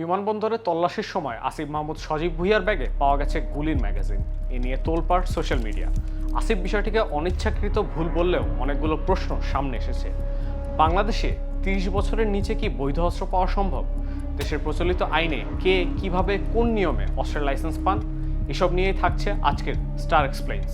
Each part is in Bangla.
বিমানবন্দরে তল্লাশির সময় আসিফ মাহমুদ সজীব ভুইয়ার ব্যাগে পাওয়া গেছে গুলির ম্যাগাজিন। এ নিয়ে তোলপাড় সোশ্যাল মিডিয়া। আসিফ বিষয়টিকে অনিচ্ছাকৃত ভুল বললেও অনেকগুলো প্রশ্ন সামনে এসেছে। বাংলাদেশে তিরিশ বছরের নিচে কি বৈধ অস্ত্র পাওয়া সম্ভব? দেশের প্রচলিত আইনে কে কীভাবে কোন নিয়মে অস্ত্রের লাইসেন্স পান? এসব নিয়েই থাকছে আজকের স্টার এক্সপ্লেইনস।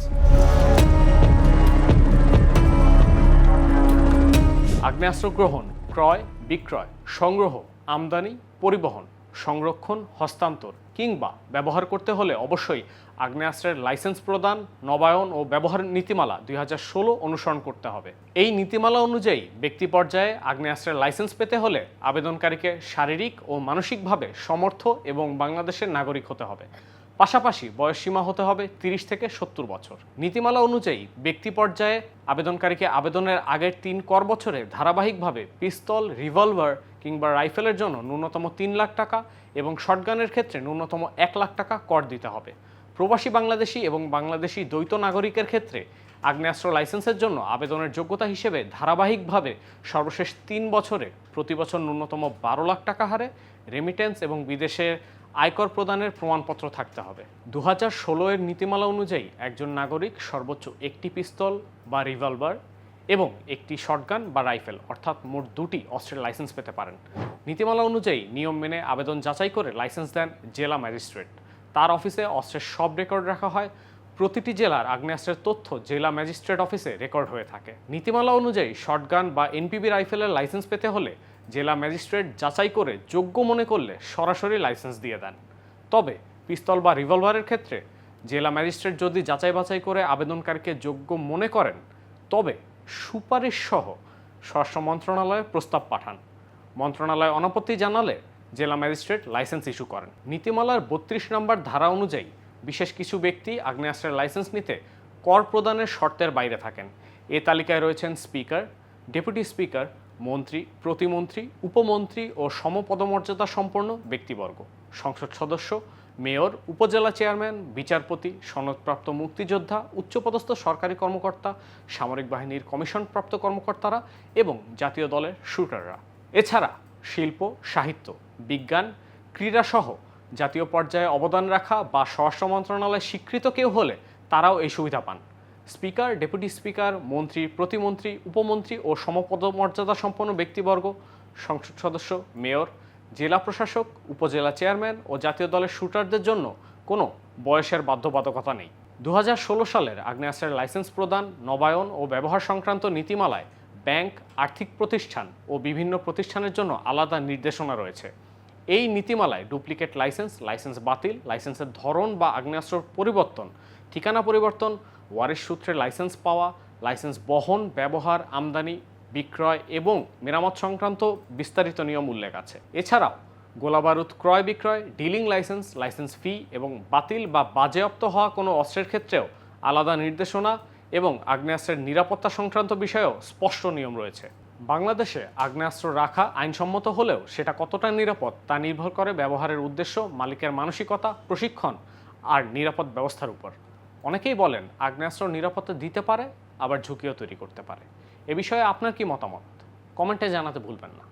আগ্নেয়াস্ত্র গ্রহণ, ক্রয়, বিক্রয়, সংগ্রহ, আমদানি, পরিবহন। সংরক্ষণ, হস্তান্তর কিংবা ব্যবহার করতে হলে অবশ্যই আগ্নেয়াস্ত্রের লাইসেন্স প্রদান, নবায়ন ও ব্যবহার নীতিমালা দুই হাজার ষোলো অনুসরণ করতে হবে। এই নীতিমালা অনুযায়ী ব্যক্তি পর্যায়ে আগ্নেয়াস্ত্রের লাইসেন্স পেতে হলে আবেদনকারীকে শারীরিক ও মানসিকভাবে সমর্থ এবং বাংলাদেশের নাগরিক হতে হবে। পাশাপাশি বয়সসীমা হতে হবে তিরিশ থেকে সত্তর বছর। নীতিমালা অনুযায়ী ব্যক্তি পর্যায়ে আবেদনকারীকে আবেদনের আগের তিন কর বছরে ধারাবাহিকভাবে পিস্তল, রিভলভার কিংবা রাইফেলের জন্য ন্যূনতম তিন লাখ টাকা এবং শটগানের ক্ষেত্রে ন্যূনতম এক লাখ টাকা কর দিতে হবে। প্রবাসী বাংলাদেশি এবং বাংলাদেশি দ্বৈত নাগরিকের ক্ষেত্রে আগ্নেয়াস্ত্র লাইসেন্সের জন্য আবেদনের যোগ্যতা হিসেবে ধারাবাহিকভাবে সর্বশেষ তিন বছরে প্রতি বছর ন্যূনতম বারো লাখ টাকা হারে রেমিটেন্স এবং বিদেশে আয়কর প্রদানের প্রমাণপত্র থাকতে হবে। দু হাজার ষোলো এর নীতিমালা অনুযায়ী একজন নাগরিক সর্বোচ্চ একটি পিস্তল বা রিভলভার এবং একটি শটগান বা রাইফেল, অর্থাৎ মোট দুটি অস্ত্রের লাইসেন্স পেতে পারেন। নীতিমালা অনুযায়ী নিয়ম মেনে আবেদন যাচাই করে লাইসেন্স দেন জেলা ম্যাজিস্ট্রেট। তার অফিসে অস্ত্রের সব রেকর্ড রাখা হয়। প্রতিটি জেলার আগ্নেয়াস্ত্রের তথ্য জেলা ম্যাজিস্ট্রেট অফিসে রেকর্ড হয়ে থাকে। নীতিমালা অনুযায়ী শটগান বা এনপিবি রাইফেলের লাইসেন্স পেতে হলে জেলা ম্যাজিস্ট্রেট যাচাই করে যোগ্য মনে করলে সরাসরি লাইসেন্স দিয়ে দেন। তবে পিস্তল বা রিভলভারের ক্ষেত্রে জেলা ম্যাজিস্ট্রেট যদি যাচাই বাছাই করে আবেদনকারীকে যোগ্য মনে করেন, তবে সুপারিশ সহ স্বরাষ্ট্র মন্ত্রণালয়ে প্রস্তাব পাঠান। মন্ত্রণালয় অনাপত্তি জানালে জেলা ম্যাজিস্ট্রেট লাইসেন্স ইস্যু করেন। নীতিমালার বত্রিশ নম্বর ধারা অনুযায়ী বিশেষ কিছু ব্যক্তি আগ্নেয়াস্ত্রের লাইসেন্স নিতে কর প্রদানের শর্তের বাইরে থাকেন। এ তালিকায় রয়েছেন স্পিকার, ডেপুটি স্পিকার মন্ত্রী, প্রতিমন্ত্রী, উপমন্ত্রী ও সমপদমর্যাদা সম্পন্ন ব্যক্তিবর্গ। সংসদ সদস্য, মেয়র, উপজেলা চেয়ারম্যান, বিচারপতি, সনদপ্রাপ্ত মুক্তিযোদ্ধা, উচ্চপদস্থ সরকারি কর্মকর্তা, সামরিক বাহিনীর কমিশনপ্রাপ্ত কর্মকর্তারা এবং জাতীয় দলের শুটাররা। এছাড়া শিল্প, সাহিত্য, বিজ্ঞান ক্রীড়াসহ জাতীয় পর্যায়ে অবদান রাখা বা স্বরাষ্ট্র মন্ত্রণালয় স্বীকৃত কেউ হলে তারাও এই সুবিধা পান। স্পিকার, ডেপুটি স্পিকার, মন্ত্রী, প্রতিমন্ত্রী, উপমন্ত্রী ও সমপদমর্যাদা সম্পন্ন ব্যক্তিবর্গ, সংসদ সদস্য, মেয়র, জেলা প্রশাসক, উপজেলা চেয়ারম্যান ও জাতীয় দলের শুটারদের জন্য কোনো বয়সের বাধ্যবাধকতা নেই। দু হাজার ষোলো সালের আগ্নেয়াস্ত্রের লাইসেন্স প্রদান, নবায়ন ও ব্যবহার সংক্রান্ত নীতিমালায় ব্যাংক, আর্থিক প্রতিষ্ঠান ও বিভিন্ন প্রতিষ্ঠানের জন্য আলাদা নির্দেশনা রয়েছে। এই নীতিমালায় ডুপ্লিকেট লাইসেন্স লাইসেন্স বাতিল, লাইসেন্সের ধরন বা আগ্নেয়াস্ত্র পরিবর্তন, ঠিকানা পরিবর্তন ওয়ারিশ সূত্রে লাইসেন্স পাওয়া, লাইসেন্স বহন, ব্যবহার, আমদানি, বিক্রয় এবং মেরামত সংক্রান্ত বিস্তারিত নিয়ম উল্লেখ আছে। এছাড়াও, গোলাবারুদ ক্রয় বিক্রয়, ডিলিং লাইসেন্স লাইসেন্স ফি এবং বাতিল বা বাজেয়াপ্ত হওয়া কোনো অস্ত্রের ক্ষেত্রেও আলাদা নির্দেশনা এবং আগ্নেয়াস্ত্রের নিরাপত্তা সংক্রান্ত বিষয়েও স্পষ্ট নিয়ম রয়েছে। বাংলাদেশে আগ্নেয়াস্ত্র রাখা আইনসম্মত হলেও সেটা কতটা নিরাপদ তা নির্ভর করে ব্যবহারের উদ্দেশ্য, মালিকের মানসিকতা, প্রশিক্ষণ আর নিরাপদ ব্যবস্থার উপর। অনেকেই বলেন আগ্নেয়াস্ত্র নিরাপত্তা দিতে পারে, আবার ঝুঁকিও তৈরি করতে পারে। এ বিষয়ে আপনার কি মতামত? কমেন্টে জানাতে ভুলবেন না।